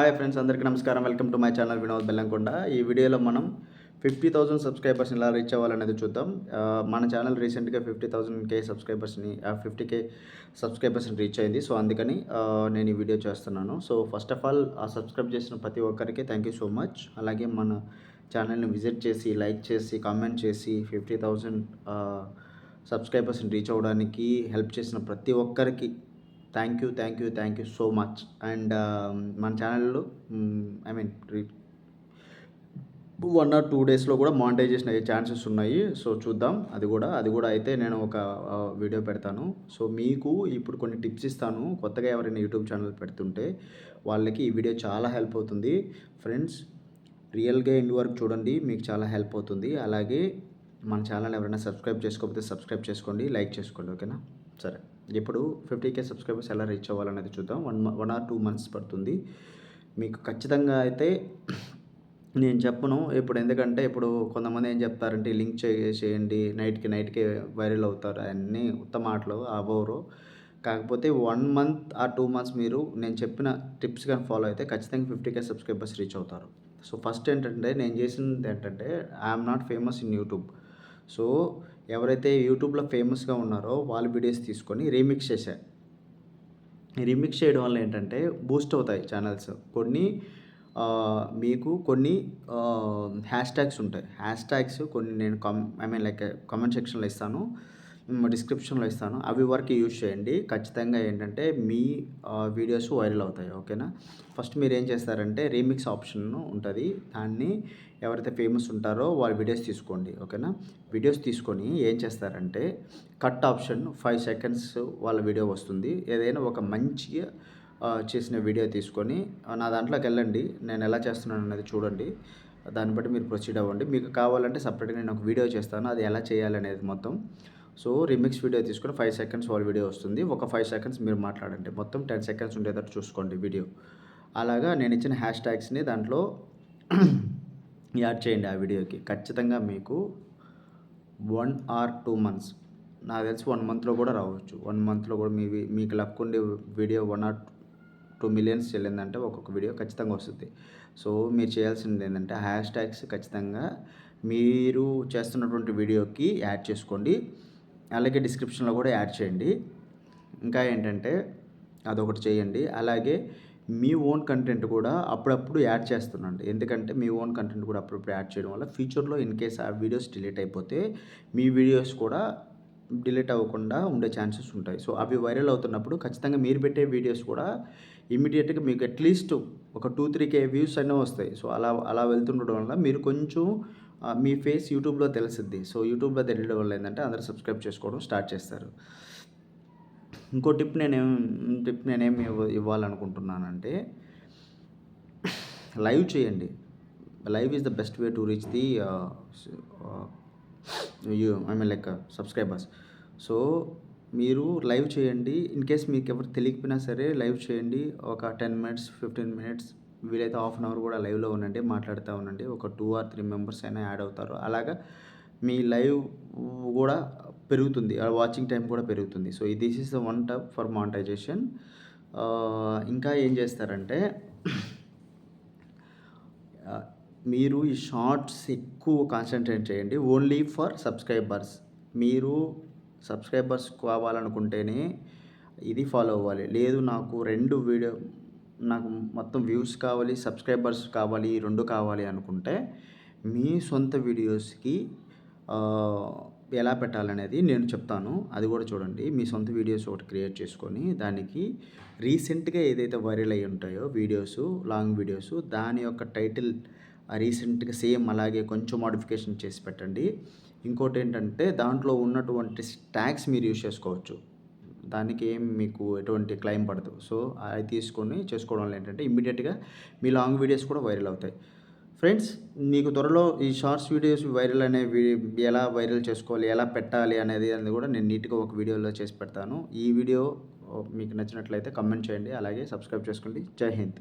Hi friends అందరికీ నమస్కారం. Welcome to my channel Vinod Bellamkonda. ఈ వీడియోలో మనం ఫిఫ్టీ థౌసండ్ సబ్స్క్రైబర్స్ ఎలా రీచ్ అవ్వాలనేది చూద్దాం. మన ఛానల్ రీసెంట్గా ఫిఫ్టీ థౌసండ్ కే సబ్స్క్రైబర్స్ని ఫిఫ్టీ కే సబ్స్క్రైబర్స్ని రీచ్ అయింది. సో అందుకని నేను ఈ వీడియో చేస్తున్నాను. సో ఫస్ట్ ఆఫ్ ఆల్ ఆ సబ్స్క్రైబ్ చేసిన ప్రతి ఒక్కరికి థ్యాంక్ యూ సో మచ్ అలాగే మన ఛానల్ని విజిట్ చేసి లైక్ చేసి కామెంట్ చేసి ఫిఫ్టీ థౌసండ్ సబ్స్క్రైబర్స్ని రీచ్ అవ్వడానికి హెల్ప్ చేసిన ప్రతి ఒక్కరికి thank you thank you thank you so much. And um, మన ఛానల్లో I mean one or two డేస్లో కూడా మానిటైజేషన్ అయ్యే ఛాన్సెస్ ఉన్నాయి. సో చూద్దాం. అది కూడా అది కూడా అయితే నేను ఒక వీడియో పెడతాను. సో మీకు ఇప్పుడు కొన్ని టిప్స్ ఇస్తాను. కొత్తగా ఎవరైనా యూట్యూబ్ ఛానల్ పెడుతుంటే వాళ్ళకి ఈ వీడియో చాలా హెల్ప్ అవుతుంది. ఫ్రెండ్స్ రియల్గా ఎండ్ వరకు చూడండి. మీకు చాలా హెల్ప్ అవుతుంది. అలాగే మన ఛానల్ ఎవరైనా సబ్స్క్రైబ్ చేసుకోకపోతే సబ్స్క్రైబ్ చేసుకోండి. లైక్ చేసుకోండి. ఓకేనా సరే. ఇప్పుడు ఫిఫ్టీ కే సబ్స్క్రైబర్స్ ఎలా రీచ్ అవ్వాలనేది చూద్దాం. One one or two months పడుతుంది. మీకు ఖచ్చితంగా అయితే నేను చెప్పను. ఇప్పుడు ఎందుకంటే ఇప్పుడు కొంతమంది ఏం చెప్తారంటే లింక్ చేసేయండి నైట్కి నైట్కి వైరల్ అవుతారు. అన్నీ ఉత్తమ మాటలు. అవ్వరు. కాకపోతే వన్ మంత్ ఆ టూ మంత్స్ మీరు నేను చెప్పిన టిప్స్ కానీ ఫాలో అయితే ఖచ్చితంగా ఫిఫ్టీ కే సబ్స్క్రైబర్స్ రీచ్ అవుతారు. సో ఫస్ట్ ఏంటంటే నేను చేసింది ఏంటంటే I'm not famous in YouTube. So ఎవరైతే యూట్యూబ్లో ఫేమస్గా ఉన్నారో వాళ్ళ వీడియోస్ తీసుకొని రీమిక్స్ చేశారు. రీమిక్స్ చేయడం వల్ల ఏంటంటే బూస్ట్ అవుతాయి ఛానల్స్. కొన్ని మీకు కొన్ని హ్యాష్ ట్యాగ్స్ ఉంటాయి. హ్యాష్ ట్యాగ్స్ కొన్ని నేను come I mean like comment సెక్షన్లో ఇస్తాను. డిస్క్రిప్షన్లో ఇస్తాను. అవి వరకు యూజ్ చేయండి. ఖచ్చితంగా ఏంటంటే మీ వీడియోస్ వైరల్ అవుతాయి. ఓకేనా? ఫస్ట్ మీరు ఏం చేస్తారంటే రీమిక్స్ ఆప్షన్ ఉంటుంది. దాన్ని ఎవరైతే ఫేమస్ ఉంటారో వాళ్ళ వీడియోస్ తీసుకోండి. ఓకేనా? వీడియోస్ తీసుకొని ఏం చేస్తారంటే కట్ ఆప్షన్ ఫైవ్ సెకండ్స్ వాళ్ళ వీడియో వస్తుంది. ఏదైనా ఒక మంచిగా చేసిన వీడియో తీసుకొని నా దాంట్లోకి వెళ్ళండి. నేను ఎలా చేస్తున్నాను అనేది చూడండి. దాన్ని బట్టి మీరు ప్రొసీడ్ అవ్వండి. మీకు కావాలంటే సపరేట్గా నేను ఒక వీడియో చేస్తాను. అది ఎలా చేయాలనేది మొత్తం. సో రిమిక్స్ వీడియో తీసుకొని ఫైవ్ సెకండ్స్ వాళ్ళ వీడియో వస్తుంది. ఒక ఫైవ్ సెకండ్స్ మీరు మాట్లాడండి. మొత్తం టెన్ సెకండ్స్ ఉండేటట్టు చూసుకోండి వీడియో. అలాగా నేను ఇచ్చిన హ్యాష్ ట్యాగ్స్ని దాంట్లో యాడ్ చేయండి ఆ వీడియోకి. ఖచ్చితంగా మీకు వన్ ఆర్ టూ మంత్స్. నాకు తెలిసి వన్ మంత్లో కూడా రావచ్చు. వన్ మంత్లో కూడా మీ మీకు లక్ ఉండే video one or two millions చెల్లిందంటే ఒక్కొక్క వీడియో ఖచ్చితంగా వస్తుంది. సో మీరు చేయాల్సింది ఏంటంటే హ్యాష్ ట్యాగ్స్ ఖచ్చితంగా మీరు చేస్తున్నటువంటి వీడియోకి యాడ్ చేసుకోండి. అలాగే డిస్క్రిప్షన్లో కూడా యాడ్ చేయండి. ఇంకా ఏంటంటే అదొకటి చేయండి. అలాగే మీ ఓన్ కంటెంట్ కూడా అప్పుడప్పుడు యాడ్ చేస్తున్నాండి ఎందుకంటే మీ ఓన్ కంటెంట్ కూడా అప్పుడప్పుడు యాడ్ చేయడం వల్ల ఫ్యూచర్లో ఇన్ కేస్ ఆ వీడియోస్ డిలీట్ అయిపోతే మీ వీడియోస్ కూడా డిలీట్ అవ్వకుండా ఉండే ఛాన్సెస్ ఉంటాయి. సో అవి వైరల్ అవుతున్నప్పుడు ఖచ్చితంగా మీరు పెట్టే వీడియోస్ కూడా ఇమీడియట్గా మీకు అట్లీస్ట్ ఒక టూ త్రీ కే వ్యూస్ అయినా వస్తాయి. సో అలా అలా వెళ్తుండడం వల్ల మీరు కొంచెం మీ ఫేస్ యూట్యూబ్లో తెలుస్తుంది సో యూట్యూబ్లో తెలియడం వల్ల ఏంటంటే అందరూ సబ్స్క్రైబ్ చేసుకోవడం స్టార్ట్ చేస్తారు. ఇంకో టిప్ నేనేం టిప్ నేనేం ఇవ్వ ఇవ్వాలనుకుంటున్నానంటే లైవ్ చేయండి. Live is the best way to reach the you I mean like subscribers. So మీరు లైవ్ చేయండి. ఇన్ కేస్ మీకు ఎవరు తెలియకపోయినా సరే లైవ్ చేయండి. ఒక టెన్ మినిట్స్ ఫిఫ్టీన్ మినిట్స్ వీలైతే హాఫ్ అన్ అవర్ కూడా లైవ్లో ఉండండి మాట్లాడుతూ ఉండండి. ఒక టూ ఆర్ త్రీ మెంబర్స్ అయినా యాడ్ అవుతారు. అలాగా మీ లైవ్ కూడా పెరుగుతుంది. వాచింగ్ టైం కూడా పెరుగుతుంది. So this is the one tip for monetisation. ఇంకా ఏం చేస్తారంటే మీరు ఈ షార్ట్స్ ఎక్కువ కాన్సన్ట్రేట్ చేయండి. Only for subscribers. మీరు సబ్స్క్రైబర్స్ కావాలనుకుంటేనే ఇది ఫాలో అవ్వాలి. లేదు నాకు రెండు వీడియో నాకు మొత్తం వ్యూస్ కావాలి సబ్స్క్రైబర్స్ కావాలి ఈ రెండు కావాలి అనుకుంటే మీ సొంత వీడియోస్కి ఎలా పెట్టాలనేది నేను చెప్తాను. అది కూడా చూడండి. మీ సొంత వీడియోస్ ఒకటి క్రియేట్ చేసుకొని దానికి రీసెంట్గా ఏదైతే వైరల్ అయ్యి ఉంటాయో వీడియోస్ లాంగ్ వీడియోస్ దాని యొక్క టైటిల్ రీసెంట్గా సేమ్ అలాగే కొంచెం మోడిఫికేషన్ చేసి పెట్టండి. ఇంకోటి ఏంటంటే దాంట్లో ఉన్నటువంటి ట్యాగ్స్ మీరు యూజ్ చేసుకోవచ్చు. దానికి ఏం మీకు ఎటువంటి క్లైమ్ పడదు. సో అది తీసుకొని చేసుకోవడం వల్ల ఏంటంటే ఇమ్మీడియట్గా మీ లాంగ్ వీడియోస్ కూడా వైరల్ అవుతాయి. ఫ్రెండ్స్ మీకు త్వరలో ఈ షార్ట్స్ వీడియోస్ వైరల్ అనేవి ఎలా వైరల్ చేసుకోవాలి ఎలా పెట్టాలి అనేది అనేది కూడా నేను నీట్గా ఒక వీడియోలో చేసి పెడతాను. ఈ వీడియో మీకు నచ్చినట్లయితే కమెంట్ చేయండి. అలాగే సబ్స్క్రైబ్ చేసుకోండి. జై హింద్.